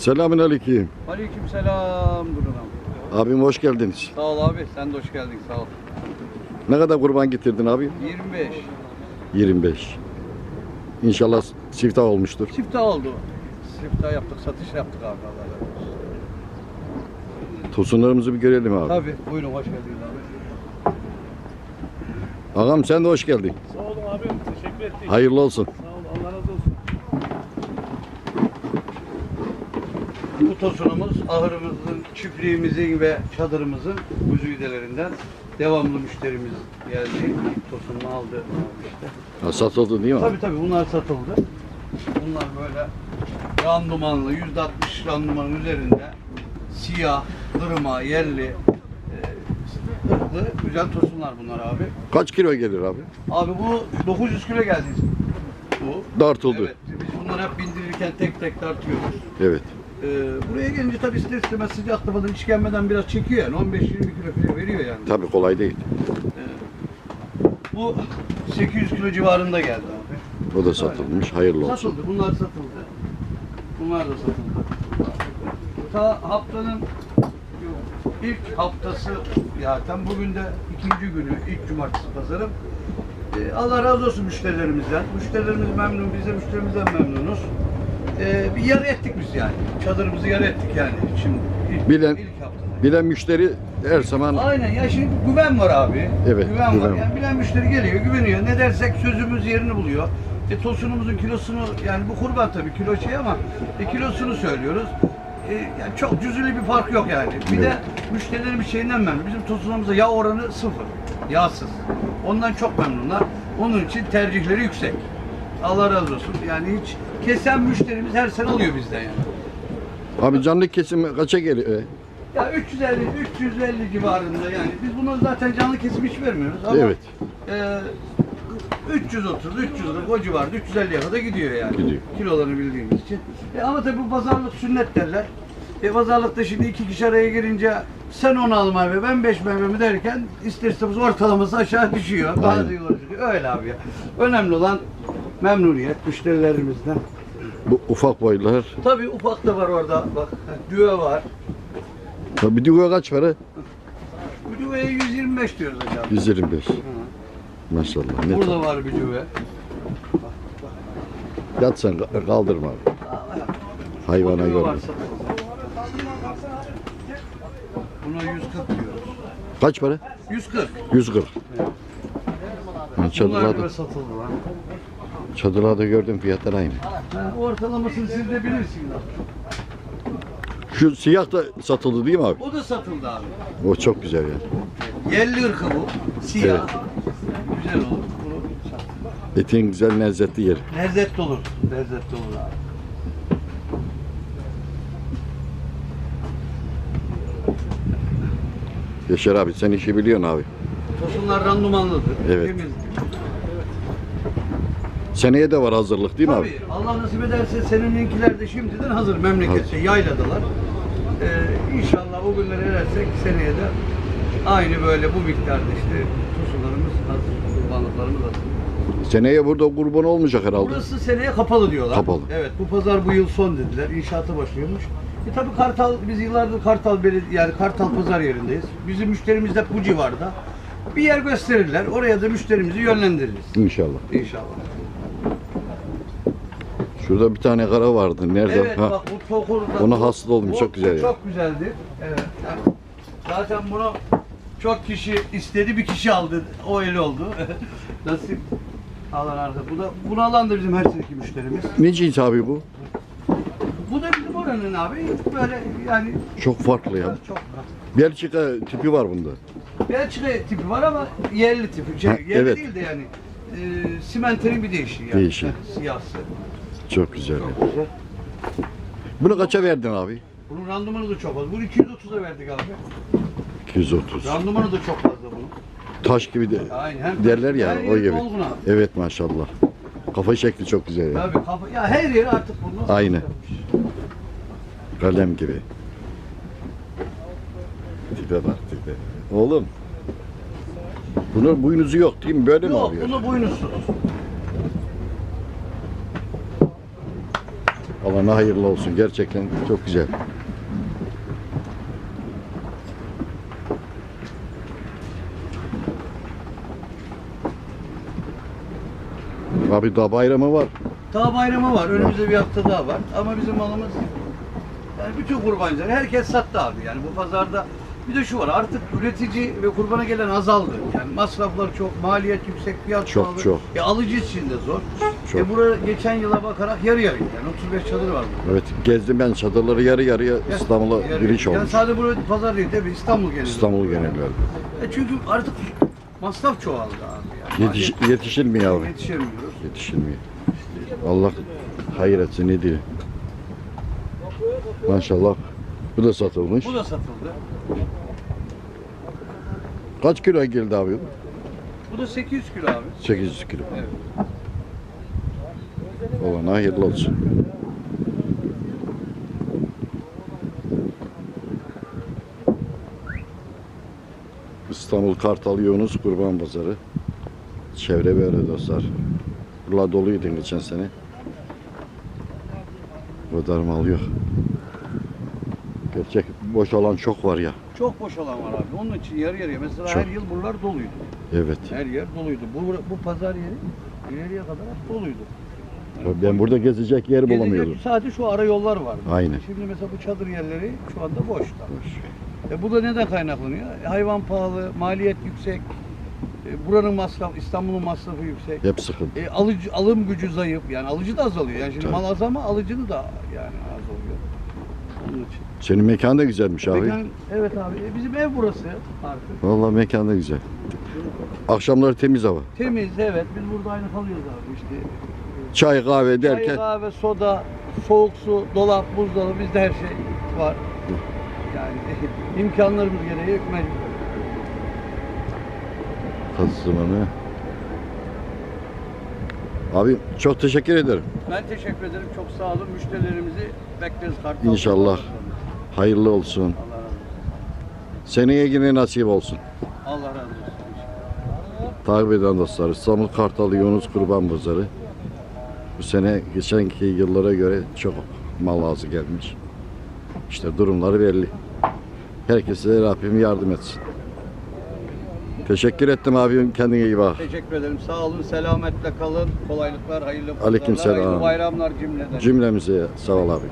Selamünaleyküm. Aleyküm selam Durun abi. Abim hoş geldiniz. Sağ ol abi. Sen de hoş geldin. Sağ ol. Ne kadar kurban getirdin abi? 25. 25. İnşallah siftah olmuştur. Siftah oldu. Siftah yaptık. Satış yaptık abi. Tosunlarımızı bir görelim abi. Tabii. Buyurun hoş geldiniz abi. Ağam sen de hoş geldin. Sağ olun abim. Teşekkür ettik. Hayırlı olsun. Sağ olun. Allah razı olsun. Bu tosunumuz ahırımızın, çiftliğimizin ve çadırımızın güzüdelerinden devamlı müşterimiz geldi. Tosununu aldı. işte. Ha, satıldı değil mi abi? Tabii tabii bunlar satıldı. Bunlar böyle randumanlı, yüzde altmış randumanın üzerinde siyah, kırma, yerli, e, ırklı güzel tosunlar bunlar abi. Kaç kilo gelir abi? Abi bu 900 kilo geldi. Bu. Dartıldı. Evet. Biz bunları hep bindirirken tek tek tartıyoruz. Evet. Ee, buraya gelince tabii ister istemez sıcakta falan hiç gelmeden biraz çekiyor yani. 15-20 kilo falan veriyor yani. Tabii kolay değil. Bu 800 kilo civarında geldi abi. O da satılmış. Hayırlı olsun. Satıldı. Bunlar satıldı. Bunlar da satıldı. Ta haftanın ilk haftası zaten bugün de ikinci günü, ilk cumartesi pazarım. Ee, Allah razı olsun müşterilerimizden. Müşterilerimiz memnun, biz de müşterimizden memnunuz. Ee, bir yarı ettik biz yani. Çadırımızı yarı ettik yani şimdi. ilk, Bilen- ilk. Bilen müşteri her zaman Aynen ya şimdi güven var abi. Evet, Güven, güven var. var. Yani bilen müşteri geliyor, güveniyor. Ne dersek sözümüz yerini buluyor. E tosunumuzun kilosunu yani bu kurban tabii kilo şey ama e, kilosunu söylüyoruz. E, yani çok cüzüli bir fark yok yani. Bir de müşterilerimiz şeyinden memnun. Bizim tosunumuzda yağ oranı sıfır. Yağsız. Ondan çok memnunlar. Onun için tercihleri yüksek. Allah razı olsun. Yani hiç kesen müşterimiz her sene alıyor bizden yani. abi canlı kesim kaça geliyor? Ya 350 350 civarında yani. Biz bunu zaten canlı kesim hiç vermiyoruz ama Evet. e, 330 340 o civarda 350'ye kadar gidiyor yani. Gidiyor. Kilolarını bildiğimiz için. E, ama tabii bu pazarlık sünnet derler. E, pazarlıkta şimdi iki kişi araya girince sen onu al meyve ben 5 meyvemi derken ister istemez ortalaması aşağı düşüyor. Bazı Aynen. düşüyor. Öyle abi ya. Önemli olan memnuniyet müşterilerimizden. Bu ufak boylar. Tabii ufak da var orada. Bak düve var. Bir düve kaç para? Bu düveye 125 diyoruz hocam. 125. Maşallah. Ne Burada var bir düve. Yat sen kaldırma abi. Hayvana göre. Buna 140 diyoruz. Kaç para? 140. 140. Ben Bunlar çadırlarda, böyle satıldı lan. Çadırlarda gördüm fiyatlar aynı. Ortalamasını siz de bilirsiniz abi. Şu siyah da satıldı değil mi abi? O da satıldı abi. O çok güzel yani. Yerli ırkı bu. Siyah. Güzel olur. Bunu. Etin güzel lezzetli yeri. Lezzetli olur. Lezzetli olur abi. Yaşar abi sen işi biliyorsun abi. Tosunlar randumanlıdır. Evet. Temizdir. Seneye de var hazırlık değil mi abi? Tabii Allah nasip ederse seninkiler de şimdiden hazır memlekette, Hazır. yayladalar. Ee, inşallah o günleri erersek seneye de aynı böyle bu miktarda işte tosularımız hazır, kurbanlıklarımız hazır. Seneye burada kurban olmayacak herhalde. Burası seneye kapalı diyorlar. Kapalı. Evet bu pazar bu yıl son dediler. İnşaata başlıyormuş. E tabii Kartal, biz yıllardır Kartal Beledi yani Kartal pazar yerindeyiz. Bizim müşterimiz de bu civarda. Bir yer gösterirler. Oraya da müşterimizi yönlendiririz. İnşallah. İnşallah. Şurada bir tane kara vardı. Nerede? Evet Ha, bak bu tokur da- Ona hasıl bu- çok güzel bu ya. Çok güzeldi. Evet. yani zaten bunu çok kişi istedi, bir kişi aldı. O öyle oldu. Nasip. Alan arka. Bu da bunu alan da bizim her seneki müşterimiz. Ne cins abi bu? Bu da bizim oranın abi. Böyle yani Çok farklı ya. çok Belçika tipi var bunda. Belçika tipi var ama yerli tipi. Şey, Ha, yerli evet. değil de yani e, simenterin bir değişiği yani. Değişiği. Siyahsı. Çok güzel. güzel. Bunu kaça verdin abi? Bunun randımanı da çok az. Bunu 230'a verdik abi. 230. Randımanı da çok fazla bunun. Taş gibi de Aynen. Hem derler ya her o yeri gibi. dolgun abi. Evet maşallah. Kafa şekli çok güzel ya. Tabii kafa, ya her yeri artık bundan Aynı. Kalem gibi. Tipe bak tipe. Oğlum. Bunun boynuzu yok değil mi? Böyle mi Yok alıyor? bunu boynuzsuz. Alana hayırlı olsun. Gerçekten çok güzel. Abi daha bayramı var. Daha bayramı var. Önümüzde bir hafta daha var. Ama bizim malımız yani bütün kurbancılar herkes sattı abi. Yani bu pazarda bir de şu var artık üretici ve kurbana gelen azaldı. Yani masraflar çok, maliyet yüksek, fiyat Çok, pahalı. çok. E, alıcı için de zor. Çok. E buraya geçen yıla bakarak yarı yarı yani 35 çadır var burada. Evet gezdim ben çadırları yarı yarıya İstanbul'a giriş Yani olmuş. sadece burada pazar değil tabii İstanbul genelinde. İstanbul genelinde. E çünkü artık masraf çoğaldı abi. Yani. Yetiş, yetişilmiyor abi. Yetişemiyoruz. Yetişilmiyor. Allah hayır etsin ne diyeyim. Maşallah. Bu da satılmış. Bu da satıldı. Kaç kilo geldi abi? Bu da 800 kilo abi. 800 kilo. Evet. Olan hayırlı olsun. İstanbul Kartal Yunus Kurban Pazarı. Çevre böyle dostlar. Burada doluydu geçen sene. Bu kadar mal yok. Gerçek boş alan çok var ya. Çok boş alan var abi. Onun için yarı yarıya. Mesela Çok. her yıl buralar doluydu. Evet. Her yer doluydu. Bu, bu pazar yeri ileriye kadar hep doluydu. Ben burada gezecek yer Gezecek bulamıyordum. Sadece şu ara yollar vardı. Aynen. Şimdi mesela bu çadır yerleri şu anda boş. E bu da neden kaynaklanıyor? E, hayvan pahalı, maliyet yüksek. E, buranın masrafı, İstanbul'un masrafı yüksek. Hep sıkıntı. E, alıcı, alım gücü zayıf. Yani alıcı da azalıyor. Yani şimdi Tabii. mal az ama alıcının da yani az oluyor. Onun için. Senin mekan da güzelmiş abi. Mekan- evet abi. E, bizim ev burası artık. Vallahi mekan da güzel. Akşamları temiz hava. Temiz evet. Biz burada aynı kalıyoruz abi işte. Çay kahve Çay, derken kahve, soda, soğuk su, dolap, buzdolabı bizde her şey var. Yani imkanlarımız gereği mecbur. kazımını. Abi çok teşekkür ederim. Ben teşekkür ederim. Çok sağ olun. Müşterilerimizi bekleriz. Kartal İnşallah. Hayırlı olsun. Allah razı olsun. Seneye yine nasip olsun. Allah razı olsun. Takip eden dostlar İstanbul Kartal Yunus Kurban Pazarı. Bu sene geçenki yıllara göre çok mal azı gelmiş. İşte durumları belli. Herkese Rabbim yardım etsin. Teşekkür ettim abim. Kendine iyi bak. Teşekkür ederim. Sağ olun. Selametle kalın. Kolaylıklar, hayırlı pazarlar, Aleykümselam. hayırlı bayramlar cümleden. Cümlemize sağ ol abi.